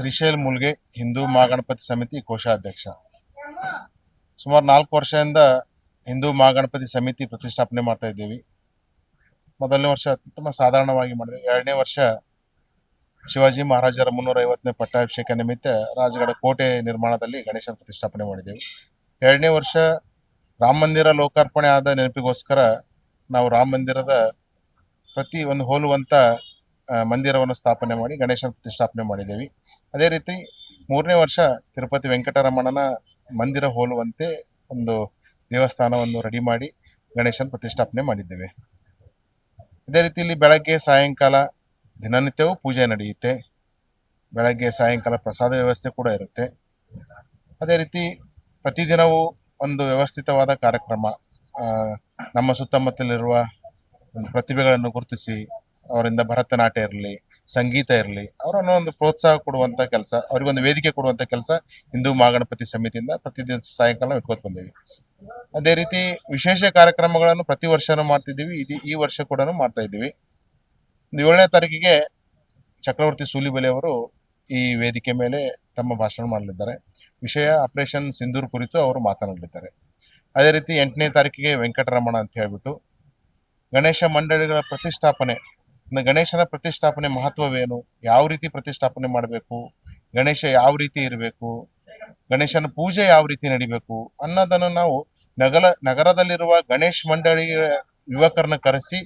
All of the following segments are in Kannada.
ಶ್ರೀಶೈಲ್ ಮುಲ್ಗೆ ಹಿಂದೂ ಮಹಾಗಣಪತಿ ಸಮಿತಿ ಕೋಶಾಧ್ಯಕ್ಷ. ಸುಮಾರು ನಾಲ್ಕು ವರ್ಷದಿಂದ ಹಿಂದೂ ಮಹಾಗಣಪತಿ ಸಮಿತಿ ಪ್ರತಿಷ್ಠಾಪನೆ ಮಾಡ್ತಾ ಇದ್ದೀವಿ. ಮೊದಲನೇ ವರ್ಷ ಅತ್ಯುತ್ತಮ ಸಾಧಾರಣವಾಗಿ ಮಾಡಿದ್ವಿ. ಎರಡನೇ ವರ್ಷ ಶಿವಾಜಿ ಮಹಾರಾಜರ ಮುನ್ನೂರ ಐವತ್ತನೇ ಪಟ್ಟಾಭಿಷೇಕ ನಿಮಿತ್ತ ರಾಜಗಡ ಕೋಟೆ ನಿರ್ಮಾಣದಲ್ಲಿ ಗಣೇಶನ ಪ್ರತಿಷ್ಠಾಪನೆ ಮಾಡಿದ್ದೇವೆ ಎರಡನೇ ವರ್ಷ ರಾಮ ಮಂದಿರ ಲೋಕಾರ್ಪಣೆ ಆದ ನೆನಪಿಗೋಸ್ಕರ ನಾವು ರಾಮ ಮಂದಿರದ ಪ್ರತಿ ಒಂದು ಹೋಲುವಂತ ಆ, ಮಂದಿರವನ್ನು ಸ್ಥಾಪನೆ ಮಾಡಿ ಗಣೇಶನ ಪ್ರತಿಷ್ಠಾಪನೆ ಮಾಡಿದ್ದೇವೆ. ಅದೇ ರೀತಿ ಮೂರನೇ ವರ್ಷ ತಿರುಪತಿ ವೆಂಕಟರಮಣನ ಮಂದಿರ ಹೋಲುವಂತೆ ಒಂದು ದೇವಸ್ಥಾನವನ್ನು ರೆಡಿ ಮಾಡಿ ಗಣೇಶನ ಪ್ರತಿಷ್ಠಾಪನೆ ಮಾಡಿದ್ದೇವೆ. ಅದೇ ರೀತಿ ಇಲ್ಲಿ ಬೆಳಗ್ಗೆ, ಸಾಯಂಕಾಲ ದಿನನಿತ್ಯವೂ ಪೂಜೆ ನಡೆಯುತ್ತೆ. ಬೆಳಗ್ಗೆ, ಸಾಯಂಕಾಲ ಪ್ರಸಾದ ವ್ಯವಸ್ಥೆ ಕೂಡ ಇರುತ್ತೆ. ಅದೇ ರೀತಿ ಪ್ರತಿದಿನವೂ ಒಂದು ವ್ಯವಸ್ಥಿತವಾದ ಕಾರ್ಯಕ್ರಮ ನಮ್ಮ ಸುತ್ತಮುತ್ತಲಿರುವ ಪ್ರತಿಭೆಗಳನ್ನು ಗುರುತಿಸಿ ಅವರಿಂದ ಭರತನಾಟ್ಯ ಇರಲಿ, ಸಂಗೀತ ಇರಲಿ, ಅವರನ್ನು ಒಂದು ಪ್ರೋತ್ಸಾಹ ಕೊಡುವಂಥ ಕೆಲಸ, ಅವರಿಗೊಂದು ವೇದಿಕೆ ಕೊಡುವಂಥ ಕೆಲಸ ಹಿಂದೂ ಮಹಾಗಣಪತಿ ಸಮಿತಿಯಿಂದ ಪ್ರತಿದಿನ ಸಾಯಂಕಾಲ ಇಟ್ಕೊತ ಬಂದೀವಿ. ಅದೇ ರೀತಿ ವಿಶೇಷ ಕಾರ್ಯಕ್ರಮಗಳನ್ನು ಪ್ರತಿ ವರ್ಷನೂ ಮಾಡ್ತಿದ್ದೀವಿ, ಇದು ಈ ವರ್ಷ ಕೂಡ ಮಾಡ್ತಾ ಇದ್ದೀವಿ. ಒಂದು ಏಳನೇ ತಾರೀಕಿಗೆ ಚಕ್ರವರ್ತಿ ಸೂಲಿಬೆಲೆ ಅವರು ಈ ವೇದಿಕೆ ಮೇಲೆ ತಮ್ಮ ಭಾಷಣ ಮಾಡಲಿದ್ದಾರೆ. ವಿಷಯ ಆಪರೇಷನ್ ಸಿಂಧೂರ್ ಕುರಿತು ಅವರು ಮಾತನಾಡಲಿದ್ದಾರೆ. ಅದೇ ರೀತಿ ಎಂಟನೇ ತಾರೀಕಿಗೆ ವೆಂಕಟರಮಣ ಅಂತ ಹೇಳ್ಬಿಟ್ಟು ಗಣೇಶ ಮಂಡಳಿಗಳ ಪ್ರತಿಷ್ಠಾಪನೆ ಗಣೇಶನ ಪ್ರತಿಷ್ಠಾಪನೆ ಮಹತ್ವವೇನು? ಯಾವ ರೀತಿ ಪ್ರತಿಷ್ಠಾಪನೆ ಮಾಡಬೇಕು? ಗಣೇಶ ಯಾವ ರೀತಿ ಇರಬೇಕು? ಗಣೇಶನ ಪೂಜೆ ಯಾವ ರೀತಿ ನಡಿಬೇಕು? ಅನ್ನೋದನ್ನು ನಾವು ನಗಲ, ನಗರದಲ್ಲಿರುವ ಗಣೇಶ್ ಮಂಡಳಿ ಯುವಕರನ್ನ ಕರೆಸಿ,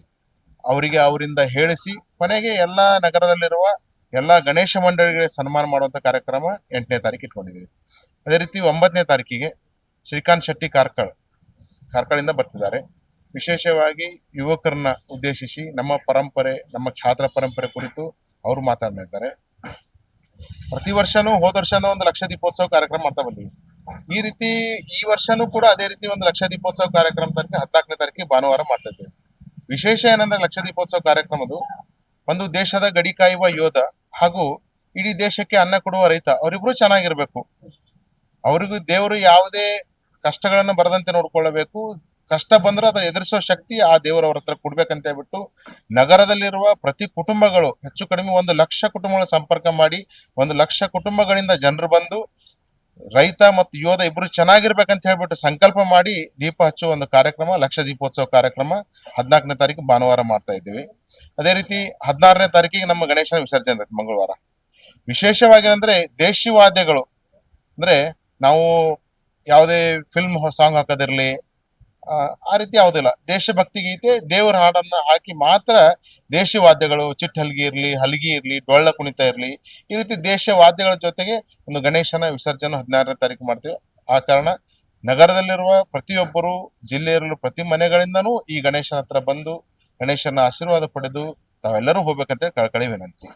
ಅವರಿಗೆ ಅವರಿಂದ ಹೇಳಿಸಿ, ಕೊನೆಗೆ ಎಲ್ಲ ನಗರದಲ್ಲಿರುವ ಎಲ್ಲ ಗಣೇಶ ಮಂಡಳಿಗಳಿಗೆ ಸನ್ಮಾನ ಮಾಡುವಂಥ ಕಾರ್ಯಕ್ರಮ ಎಂಟನೇ ತಾರೀಕು ಇಟ್ಕೊಂಡಿದ್ದೀವಿ. ಅದೇ ರೀತಿ ಒಂಬತ್ತನೇ ತಾರೀಕಿಗೆ ಶ್ರೀಕಾಂತ್ ಶೆಟ್ಟಿ ಕಾರ್ಕಳ್, ಕಾರ್ಕಳಿಂದ ಬರ್ತಿದ್ದಾರೆ. ವಿಶೇಷವಾಗಿ ಯುವಕರನ್ನ ಉದ್ದೇಶಿಸಿ ನಮ್ಮ ಪರಂಪರೆ, ನಮ್ಮ ಛಾತ್ರ ಪರಂಪರೆ ಕುರಿತು ಅವರು ಮಾತನಾಡಿದ್ದಾರೆ ಪ್ರತಿ ವರ್ಷನೂ ಹೋದ ವರ್ಷನೂ ಒಂದು ಲಕ್ಷ ದೀಪೋತ್ಸವ ಕಾರ್ಯಕ್ರಮ ಮಾಡ್ತಾ ಬಂದೀವಿ. ಈ ರೀತಿ ಈ ವರ್ಷನೂ ಕೂಡ ಅದೇ ರೀತಿ ಒಂದು ಲಕ್ಷ ದೀಪೋತ್ಸವ ಕಾರ್ಯಕ್ರಮ ತನಕ ಹದಿನಾಲ್ಕನೇ ತಾರೀಕಿಗೆ ಭಾನುವಾರ ಮಾಡ್ತಾ ವಿಶೇಷ ಏನಂದ್ರೆ ಲಕ್ಷ ದೀಪೋತ್ಸವ ಕಾರ್ಯಕ್ರಮದು ಒಂದು ದೇಶದ ಗಡಿ ಕಾಯುವ ಯೋಧ ಹಾಗೂ ಇಡೀ ದೇಶಕ್ಕೆ ಅನ್ನ ಕೊಡುವ ರೈತ, ಅವರಿಬ್ರು ಚೆನ್ನಾಗಿರ್ಬೇಕು. ಅವರಿಗೂ ದೇವರು ಯಾವುದೇ ಕಷ್ಟಗಳನ್ನು ಬರದಂತೆ ನೋಡ್ಕೊಳ್ಳಬೇಕು. ಕಷ್ಟ ಬಂದ್ರೆ ಅದನ್ನ ಎದುರಿಸೋ ಶಕ್ತಿ ಆ ದೇವರವ್ರ ಹತ್ರ ಕೊಡ್ಬೇಕಂತ ಹೇಳ್ಬಿಟ್ಟು ನಗರದಲ್ಲಿರುವ ಪ್ರತಿ ಕುಟುಂಬಗಳು ಹೆಚ್ಚು ಕಡಿಮೆ ಒಂದು ಲಕ್ಷ ಕುಟುಂಬಗಳ ಸಂಪರ್ಕ ಮಾಡಿ, ಒಂದು ಲಕ್ಷ ಕುಟುಂಬಗಳಿಂದ ಜನರು ಬಂದು ರೈತ ಮತ್ತು ಯೋಧ ಇಬ್ರು ಚೆನ್ನಾಗಿರ್ಬೇಕಂತ ಹೇಳ್ಬಿಟ್ಟು ಸಂಕಲ್ಪ ಮಾಡಿ ದೀಪ ಹಚ್ಚುವ ಒಂದು ಕಾರ್ಯಕ್ರಮ, ಲಕ್ಷ ದೀಪೋತ್ಸವ ಕಾರ್ಯಕ್ರಮ ಹದಿನಾಲ್ಕನೇ ತಾರೀಕು ಭಾನುವಾರ ಮಾಡ್ತಾ ಇದ್ದೀವಿ. ಅದೇ ರೀತಿ ಹದಿನಾರನೇ ತಾರೀಕಿಗೆ ನಮ್ಮ ಗಣೇಶನ ವಿಸರ್ಜನೆ ಇರುತ್ತೆ ಮಂಗಳವಾರ. ವಿಶೇಷವಾಗಿ ಅಂದ್ರೆ ದೇಶಿ ವಾದ್ಯಗಳು ಅಂದ್ರೆ ನಾವು ಯಾವುದೇ ಫಿಲ್ಮ್ ಸಾಂಗ್ ಹಾಕೋದಿರ್ಲಿ ಆ, ರೀತಿ ಯಾವುದಿಲ್ಲ. ದೇಶಭಕ್ತಿ ಗೀತೆ ದೇವರ ಹಾಡನ್ನ ಹಾಕಿ ಮಾತ್ರ ದೇಶವಾದ್ಯಗಳು ವಾದ್ಯಗಳು ಚಿಟ್ಟ ಹಲಗಿ ಇರ್ಲಿ ಹಲ್ಗಿ ಇರ್ಲಿ ಡೊಳ್ಳ ಕುಣಿತ ಇರ್ಲಿ ಈ ರೀತಿ ದೇಶ ವಾದ್ಯಗಳ ಜೊತೆಗೆ ಒಂದು ಗಣೇಶನ ವಿಸರ್ಜನೆ ಹದಿನಾರನೇ ತಾರೀಕು ಮಾಡ್ತೀವಿ. ಆ ಕಾರಣ ನಗರದಲ್ಲಿರುವ ಪ್ರತಿಯೊಬ್ಬರು ಜಿಲ್ಲೆಯಲ್ಲೂ ಪ್ರತಿ ಮನೆಗಳಿಂದನೂ ಈ ಗಣೇಶನ ಹತ್ರ ಬಂದು ಗಣೇಶನ ಆಶೀರ್ವಾದ ಪಡೆದು ತಾವೆಲ್ಲರೂ ಹೋಗ್ಬೇಕಂತ ಕಳಕಳಿ ವಿನಂತಿ